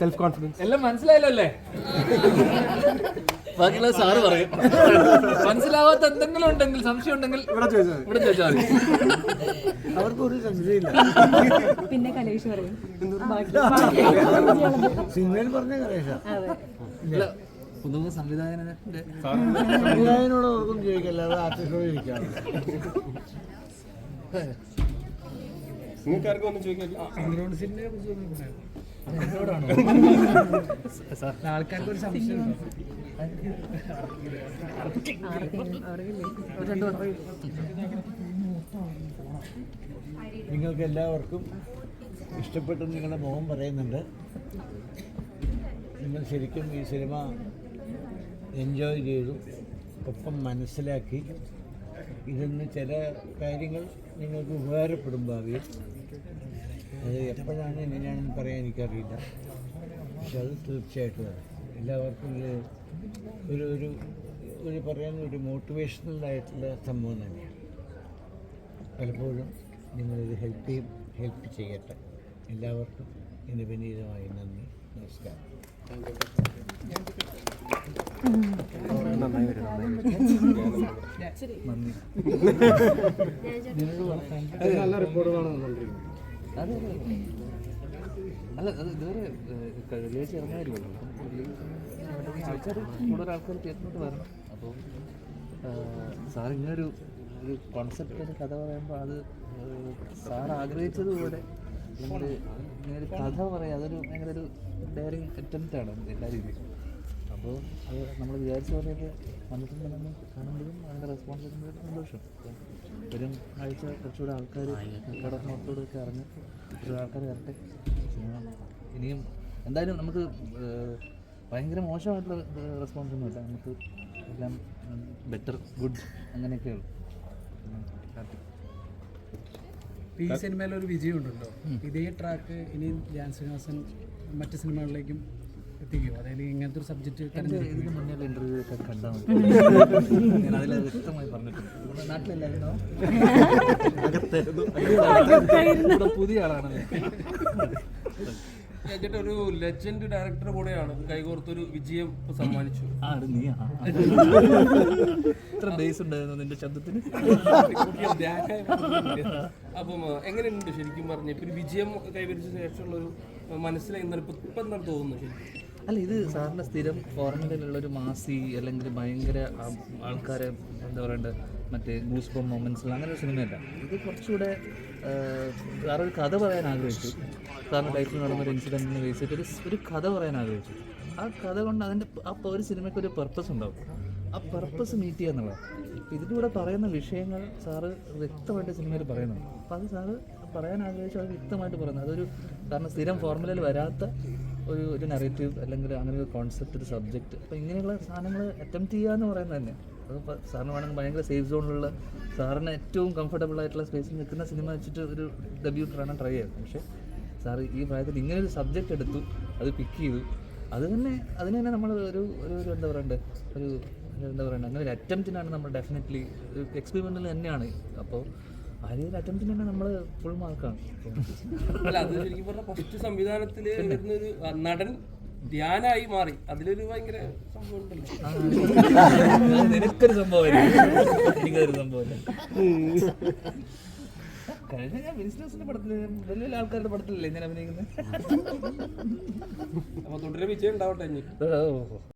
Self confidence എല്ലാം മനസ്സിലായല്ലോ അല്ലേ? ബാക്കിയുള്ള സാറ് പറയും. മനസ്സിലാവാത്ത എന്തെങ്കിലും ഉണ്ടെങ്കിൽ സംശയം ഉണ്ടെങ്കിൽ ഇവിടെ ചോദിച്ചാൽ ഇവിടെ ചോദിച്ചാൽ മതി. അവർക്കൊരു സംശയമില്ല പിന്നെ കലേഷ് പറയും. സിനിമയിൽ പറഞ്ഞ കലേഷ. പുതുമുഖ സംവിധായകനോട് ഓർക്കും ചോദിക്കല്ലാതെ ആർട്ടിസ്റ്റോട് ചോദിക്കാം നിങ്ങൾക്ക് ആർക്കും ഒന്നും ചോദിക്കില്ല ആൾക്കാർക്ക് ഒരു സംശയം നിങ്ങൾക്ക് എല്ലാവർക്കും ഇഷ്ടപ്പെട്ടു നിങ്ങളുടെ മുഖം പറയുന്നുണ്ട്. നിങ്ങൾ ശരിക്കും ഈ സിനിമ എൻജോയ് ചെയ്തു ഒപ്പം മനസ്സിലാക്കി ഇതിന്ന് ചില കാര്യങ്ങൾ നിങ്ങൾക്ക് ഉപകാരപ്പെടും ഭാവിയിൽ. അത് എപ്പോഴാണ് എങ്ങനെയാണെന്ന് പറയാൻ എനിക്കറിയില്ല. പക്ഷെ അത് തീർച്ചയായിട്ടും എല്ലാവർക്കും ഒരു ഒരു ഒരു പറയുന്ന ഒരു മോട്ടിവേഷണൽ ആയിട്ടുള്ള സംഭവം തന്നെയാണ്. പലപ്പോഴും നിങ്ങളിത് ഹെൽപ്പ് ചെയ്യും ഹെൽപ്പ് ചെയ്യട്ടെ. എല്ലാവർക്കും എന്റെ വിനീതമായി നന്ദി. നമസ്കാരം നല്ല വന്നുകൊണ്ടിരിക്കുന്നത് അതെ അല്ല അപ്പോൾ ഒരു കോൺസെപ്റ്റ് കഥ പറയുമ്പോൾ അത്. സാർ ആഗ്രഹിച്ചതുപോലെ ഇങ്ങനെ ഒരു കഥ പറയാം അതൊരു ഭയങ്കര ഒരു ഡയറിങ് അറ്റംപ്റ്റ് ആണ് എല്ലാ രീതിയിലും. അപ്പോൾ അത് നമ്മൾ വിചാരിച്ച പോലെയൊക്കെ വന്നിട്ടുണ്ട് നമ്മൾ കാണുമ്പോഴും അതിന്റെ റെസ്പോൺസ് കിട്ടുമ്പോഴും സന്തോഷം. വരും ആഴ്ച കുറച്ചുകൂടെ ആൾക്കാർ കടമത്തോടൊക്കെ ഒക്കെ അറിഞ്ഞ് കുറച്ചുകൂടെ ആൾക്കാർ വരട്ടെ. ഇനിയും എന്തായാലും നമുക്ക് ഭയങ്കര മോശമായിട്ടുള്ള റെസ്പോൺസ് ഒന്നുമില്ല നമുക്ക് എല്ലാം ബെറ്റർ ഗുഡ് അങ്ങനെയൊക്കെയുള്ളൂ ഈ സിനിമയിൽ ഒരു വിജയം ഉണ്ടല്ലോ ഇതേ ട്രാക്ക് ഇനി ധ്യാൻ ശ്രീനിവാസൻ മറ്റ് സിനിമകളിലേക്കും എത്തിക്കുമോ അതായത് ഇങ്ങനത്തെ ഒരു സബ്ജക്റ്റ് ഇന്റർവ്യൂ ഇതിന് മുന്നേ ഇന്റർവ്യൂ ഒക്കെ കണ്ടാൽ മതി. ഞാൻ അതിൽ വ്യക്തമായി പറഞ്ഞിട്ടുണ്ട്. ഇവിടെ നാട്ടിലല്ലായിരുന്നോ? അകത്തായിരുന്നു. ഇവിടെ പുതിയ ആളാണല്ലേ ചേട്ടൻ ഒരു ലെജൻഡ് ഡയറക്ടർ കൂടെയാണ് കൈകോർത്തൊരു വിജയം സമ്മാനിച്ചു. ഇത്ര ബേസ് ഉണ്ടായിരുന്നു നിന്റെ ശബ്ദത്തിന്. അപ്പം എങ്ങനെയുണ്ട് ശരിക്കും പറഞ്ഞ? ഇപ്പൊ ഒരു വിജയം കൈവരിച്ച ശേഷമുള്ള ഒരു മനസ്സിലായി ഇന്നലെ ഇപ്പൊ ഇപ്പം എന്താണ് തോന്നുന്നു ശരിക്കും. അല്ല ഇത് സാറിന്റെ സ്ഥിരം ഫോർമുലയിലുള്ള ഒരു മാസി അല്ലെങ്കിൽ ഭയങ്കര ആൾക്കാരെ എന്താ പറയണ്ടത് മറ്റേ ഗൂസ് ബോം മൊമെന്റ്സ് അങ്ങനെ ഒരു സിനിമയല്ല ഇത് കുറച്ചുകൂടെ സാറൊരു കഥ പറയാൻ ആഗ്രഹിച്ചു. സാറിന്റെ ലൈഫിൽ നടന്ന ഒരു ഇൻസിഡന്റിനെ ബേസ് ചെയ്തിട്ട് ഒരു കഥ പറയാൻ ആഗ്രഹിച്ചു. ആ കഥ കൊണ്ട് അതിന്റെ ആ ഒരു സിനിമയ്ക്ക് ഒരു പർപ്പസ് ഉണ്ടാവും. ആ പർപ്പസ് മീറ്റ് ചെയ്യുക എന്നുള്ളതാണ് ഇതിലൂടെ പറയുന്ന വിഷയങ്ങൾ സാറ് വ്യക്തമായിട്ട് സിനിമയിൽ പറയുന്നുണ്ട്. അപ്പം അത് സാറ് പറയാൻ ആഗ്രഹിച്ചു അത് വ്യക്തമായിട്ട് പറയുന്നത്. അതൊരു കാരണം സ്ഥിരം ഫോർമുലയിൽ വരാത്ത ഒരു ഒരു നെറേറ്റീവ് അല്ലെങ്കിൽ അങ്ങനെ ഒരു കോൺസെപ്റ്റ് ഒരു സബ്ജക്റ്റ് അപ്പോൾ ഇങ്ങനെയുള്ള സാധനങ്ങൾ അറ്റംപ്റ്റ് ചെയ്യുക എന്ന് പറയുന്നത് തന്നെ. അതിപ്പോൾ സാറിന് വേണമെങ്കിൽ ഭയങ്കര സേഫ് സോണിലുള്ള സാറിന് ഏറ്റവും കംഫർട്ടബിൾ ആയിട്ടുള്ള സ്പേസിൽ നിൽക്കുന്ന സിനിമ വെച്ചിട്ട് ഒരു ഡെബ്യൂട്ടറാണ് ട്രൈ ചെയ്തത് പക്ഷേ സാർ ഈ പ്രായത്തിൽ ഇങ്ങനെ ഒരു സബ്ജക്റ്റ് എടുത്തു അത് പിക്ക് ചെയ്തു. അത് തന്നെ അതിന് തന്നെ നമ്മൾ ഒരു ഒരു എന്താ പറയണ്ടേ? ഒരു എന്താ പറയണ്ടേ? അങ്ങനെ ഒരു അറ്റംപ്റ്റിനാണ് നമ്മൾ ഡെഫിനറ്റ്ലി എക്സ്പെരിമെന്റിൽ തന്നെയാണ്. അപ്പോൾ ആ ഒരു അറ്റംപ്റ്റിന് തന്നെ നമ്മൾ ഫുൾ മാർക്കാണ് അല്ല അത് ശരിക്കും പറഞ്ഞ ഫസ്റ്റ് സംവിധാനത്തിൽ വരുന്ന ഒരു നടൻ ധ്യാനായി മാറി. അതിലൊരു ഭയങ്കര സംഭവം നിനക്കൊരു സംഭവമല്ലേ? എനിക്കൊരു സംഭവമല്ല? കഴിഞ്ഞ ഞാൻ ബിസിനസിന്റെ പടത്തിൽ വലിയ വലിയ ആൾക്കാരുടെ പടത്തിലല്ലേ ഞാൻ അഭിനയിക്കുന്നത്? അപ്പൊ തുടരെ വിജയം ഉണ്ടാവട്ടെ